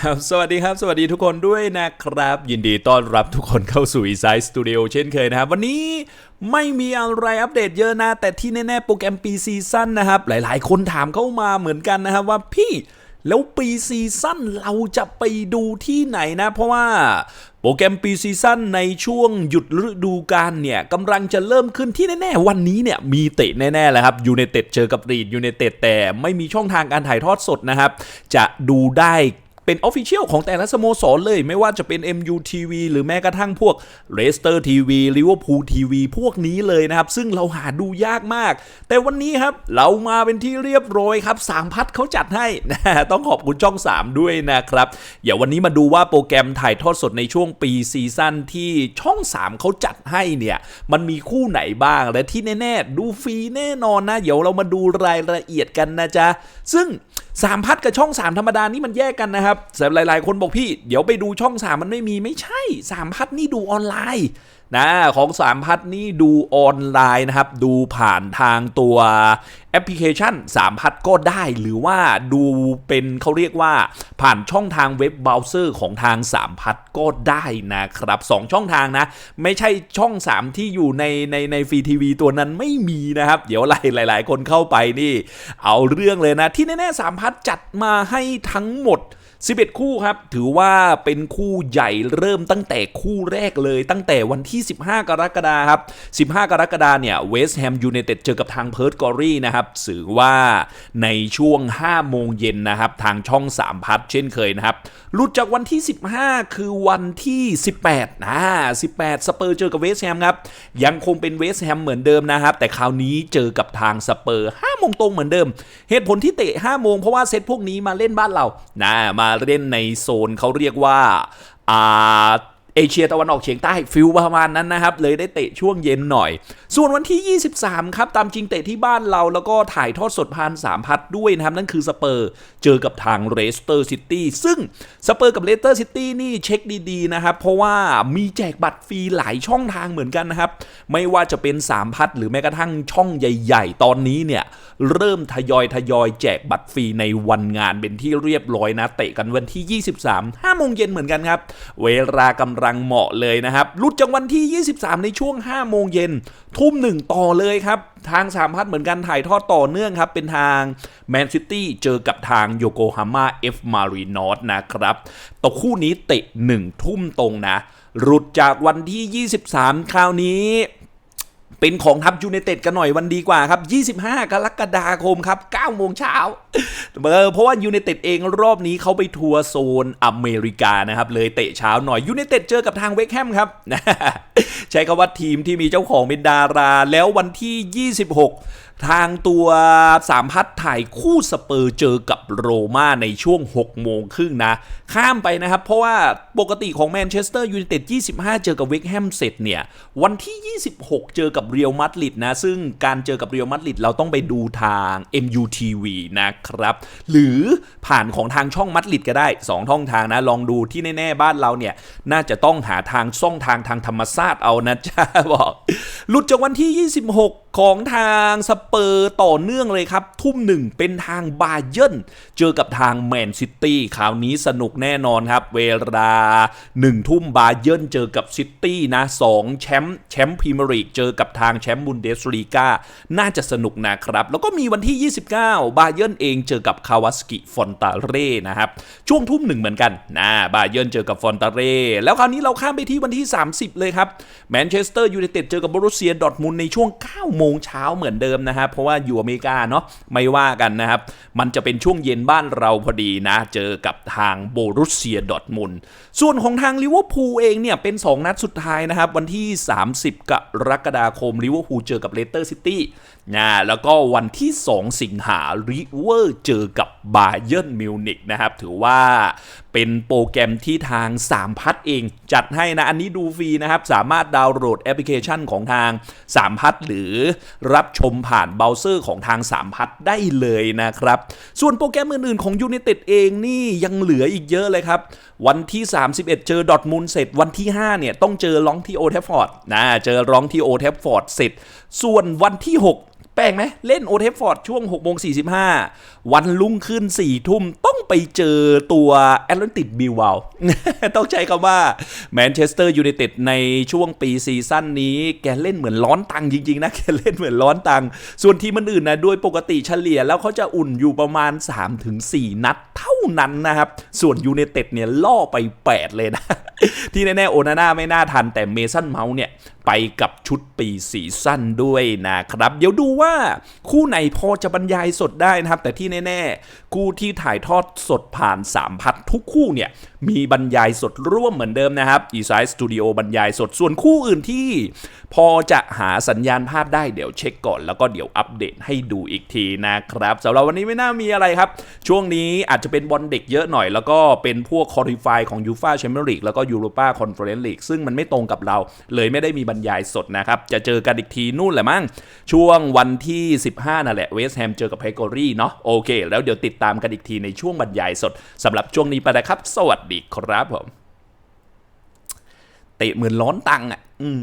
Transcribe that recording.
ครับสวัสดีครับ สวัสดีทุกคนด้วยนะครับ ยินดีต้อนรับทุกคนเข้าสู่ e s i สตูดิโอเช่นเคยนะครับ วันนี้ไม่มีอะไรอัปเดตเยอะนะ แต่ที่แน่ๆ โปรแกรมปีซีซั่นนะครับ หลายๆ คนถามเข้ามาเหมือนกันนะครับว่าพี่แล้วปีซีซั่นเราจะไปดูที่ไหนนะ เพราะว่าโปรแกรมปีซีซั่นในช่วงหยุดฤดูกาลเนี่ยกำลังจะเริ่มขึ้นที่แน่ ๆ วันนี้เนี่ยมีเตะแน่ๆแล้วครับยูเนเต็ดเจอกับรีดยูเนเต็ดแต่ไม่มีช่องทางการถ่ายทอดสดนะครับ จะดูได้ เป็นออฟฟิเชียลของแต่ละสโมสรเลย ไม่ว่าจะเป็น MUTV หรือแม้กระทั่งพวก Leicester TV Liverpool TV พวกนี้เลยนะครับ ซึ่งเราหาดูยากมาก แต่วันนี้ครับ เรามาเป็นที่เรียบร้อยครับสามพัดเขาจัดให้นะต้องขอบคุณช่อง 3 ด้วยนะครับเดี๋ยววันนี้มาดูว่าโปรแกรมถ่ายทอดสดในช่วงปีซีซั่นที่ช่อง 3เขาจัดให้เนี่ย มันมีคู่ไหนบ้าง และที่แน่ ๆ ดูฟรีแน่นอนนะ เดี๋ยวเรามาดูรายละเอียดกันนะจ๊ะซึ่ง สามพัดกับช่อง3ธรรมดานี่มันแยกกันนะครับแต่หลาย ๆ คนบอกพี่ เดี๋ยวไปดูช่อง3มันไม่มีไม่ใช่สามพัดนี่ดูออนไลน์ นะของสามพัดนี่ดูออนไลน์นะครับ ดูผ่านทางตัวแอปพลิเคชัน3พัดก็ได้หรือว่าดูเป็นเขาเรียกว่าผ่านช่องทางเว็บเบราว์เซอร์ของทาง3พัดก็ได้นะครับ 2 ช่องทางนะ ไม่ใช่ช่อง 3 ที่อยู่ในในในฟรีทีวีตัวนั้นไม่มีนะครับ เดี๋ยวหลายหลายคนเข้าไปนี่ เอาเรื่องเลยนะ ที่แน่ๆ3พัดจัดมาให้ทั้งหมด 11 คู่ครับ ถือว่าเป็นคู่ใหญ่เริ่มตั้งแต่คู่แรกเลย ตั้งแต่วันที่ 15 กรกฎาคมครับ 15 กรกฎาคมเนี่ยเวสต์แฮมยูไนเต็ดเจอกับทางเพิร์ตกอรี่นะครับสื่อว่าในช่วง 5 โมงเย็นนะครับ ทางช่อง 3 พัดเช่นเคยนะครับหลุดจากวันที่ 15 คือวันที่ 18นะ18 สเปอร์เจอกับเวสต์แฮมครับ ยังคงเป็นเวสต์แฮมเหมือนเดิมนะครับ แต่คราวนี้เจอกับทางสเปอร์5 โมงตรงเหมือนเดิม เหตุผลที่เตะ5โมงเพราะว่าเซตพวกนี้มาเล่นบ้านเรานะมาเล่นในโซนเขาเรียกว่าอ่า เอเชียตะวันออกเฉียงใต้ฟิลประมาณนั้นนะครับ เลยได้เตะช่วงเย็นหน่อย ส่วนวันที่ 23 ครับ ตามจริงเตะที่บ้านเราแล้วก็ถ่ายทอดสดผ่าน3พัดด้วยนะครับ นั่นคือสเปอร์เจอกับทางเรสเตอร์ซิตี้ซึ่งสเปอร์กับเรสเตอร์ซิตี้นี่เช็คดีๆนะครับ เพราะว่ามีแจกบัตรฟรีหลายช่องทางเหมือนกันนะครับ ไม่ว่าจะเป็น3พัดหรือแม้กระทั่งช่องใหญ่ ๆ ตอนนี้เนี่ยเริ่มทยอยทยอยแจกบัตรฟรีในวันงานเป็นที่เรียบร้อยนะเตะกันวันที่ 23 5โมงเย็นเหมือนกันครับเวลากำลังเหมาะเลยนะครับหลุดจากวันที่ 23 ในช่วง 5 โมงเย็น ทุ่มหนึ่งต่อเลยครับ ทางสามพัดเหมือนกันถ่ายทอดต่อเนื่องครับ เป็นทางแมนซิตี้เจอกับทางโยโกฮาม่าเอฟมารีนอสนะครับต่อคู่นี้เตะ 1 ทุ่มตรงนะหลุดจากวันที่ 23 คราวนี้ เป็นของทัพยูเนเต็ดกันหน่อยวันดีกว่าครับ 25 กรกฎาคมครับ9โมงเช้าเออเพราะว่ายูเนเต็ดเองรอบนี้เขาไปทัวร์โซนอเมริกานะครับ เลยเตะเช้าหน่อยยูเนเต็ดเจอกับทางเวกแฮมครับ ใช้คำว่าทีมที่มีเจ้าของเป็นดารา แล้ววันที่ 26 ทางตัวสามพัดถ่ายคู่สเปอร์เจอกับโรม่าในช่วง 6 โมงครึ่งนะ ข้ามไปนะครับ เพราะว่าปกติของแมนเชสเตอร์ยูไนเต็ด 25 เจอกับเวกแฮมเสร็จเนี่ย วันที่ 26 เจอกับเรียลมาดริดนะ ซึ่งการเจอกับเรียลมาดริดเราต้องไปดูทาง MUTV นะครับ หรือผ่านของทางช่องมัดริดก็ได้ 2 ช่องทางนะ ลองดูที่แน่ ๆ บ้านเราเนี่ย น่าจะต้องหาทางช่องทางทางธรรมชาติเอานะจ๊ะบอกหลุดจากวันที่ 26 ของทางสเปอร์ต่อเนื่องเลยครับ ทุ่มหนึ่งเป็นทางบาเยิร์นเจอกับทางแมนซิตี้คราวนี้สนุกแน่นอนครับ เวลา1ทุ่มบาเยิร์นเจอกับซิตี้นะ2แชมป์แชมป์พรีเมียร์ลีกเจอกับทางแชมป์บุนเดสลีกาน่าจะสนุกนะครับ แล้วก็มีวันที่ 29 บาเยิร์นเองเจอกับคาวาสกิฟอนตาเร่นะครับ ช่วงทุ่มหนึ่งเหมือนกันนะบาเยิร์นเจอกับฟอนตาเร่แล้วคราวนี้เราข้ามไปที่วันที่ 30 เลยครับแมนเชสเตอร์ยูไนเต็ดเจอกับบรูเซียดอร์ทมุนในช่วง9โมงเช้าเหมือนเดิมนะฮะครับ เพราะว่าอยู่อเมริกาเนาะไม่ว่ากันนะครับ มันจะเป็นช่วงเย็นบ้านเราพอดีนะ เจอกับทางโบรุเซียดอร์ทมุนส่วนของทางลิเวอร์พูลเองเนี่ยเป็น 2 นัดสุดท้ายนะครับ วันที่ 30 กรกฎาคมลิเวอร์พูลเจอกับเลสเตอร์ซิตี้นะแล้วก็วันที่ 2 สิงหาริเวอร์เจอกับบาเยิร์นมิวนิกนะครับ ถือว่าเป็นโปรแกรมที่ทาง 3 พัดเองจัดให้นะ อันนี้ดูฟรีนะครับ สามารถดาวน์โหลดแอปพลิเคชันของทาง 3 พัดหรือรับชมผ่านเบราว์เซอร์ของทาง3พัดได้เลยนะครับ ส่วนโปรแกรมอื่นๆของยู i นเต็ดเองนี่ยังเหลืออีกเยอะเลยครับ วันที่ 31 เจอดอทมูลเสร็จวันที่ 5 เนี่ย ต้องเจอร้องที่โอเทฟฟอร์ดนะเจอร้องที่โอเทฟฟอร์ดเสร็จ ส่วนวันที่ 6 แปลกไหมเล่นโอเทฟฟอร์ดช่วง6โมง45 วันรุ่งขึ้น 4 ทุ่มต้องไปเจอตัวแอตแลนติกบิลวาต้องใช้คำว่าแมนเชสเตอร์ยูไนเต็ดในช่วงปีซีซั่นนี้ แกเล่นเหมือนร้อนตังจริง ๆ นะ แกเล่นเหมือนร้อนตัง ส่วนทีมอื่นนะโดยปกติเฉลี่ยแล้วเขาจะอุ่นอยู่ประมาณ 3-4 นัดเท่านั้นนะครับ ส่วนยูไนเต็ดเนี่ยล่อไป 8 เลยนะ ที่แน่ๆโอนาน่าไม่น่าทันแต่เมสันเมาส์เนี่ยไปกับชุดปีซีซั่นด้วยนะครับ เดี๋ยวดูว่าคู่ไหนพอจะบรรยายสดได้นะครับ แต่ที่แน่ ๆ คู่ที่ถ่ายทอดสดผ่าน 3 พัดทุกคู่เนี่ย มีบรรยายสดร่วมเหมือนเดิมนะครับ e s i สตูดิโอบรรยายสดส่วนคู่อื่นที่ พอจะหาสัญญาณภาพได้เดี๋ยวเช็คก่อนแล้วก็เดี๋ยวอัปเดตให้ดูอีกทีนะครับสำหรับวันนี้ไม่น่ามีอะไรครับ ช่วงนี้อาจจะเป็นบอลเด็กเยอะหน่อย แล้วก็เป็นพวกคอริฟายของยูฟาแชมเปี้ยนลีกแล้วก็ยูโรปาคอนเฟอเรนซ์ลีกซึ่งมันไม่ตรงกับเราเลยไม่ได้มีรรยายสดนะครับ จะเจอกันอีกทีนู่นแหละมั้งช่วงวันที่ 15นั่นแหละเวสต์แฮมเจอกับเพกอรี่เนาะโอเค แล้วเดี๋ยวติดตามกันอีกทีในช่วงบรรยายสดสำหรับช่วงนี้ไปนะครับ สวัสดีครับผมเตะเหมือนร้อนตังอะ อืม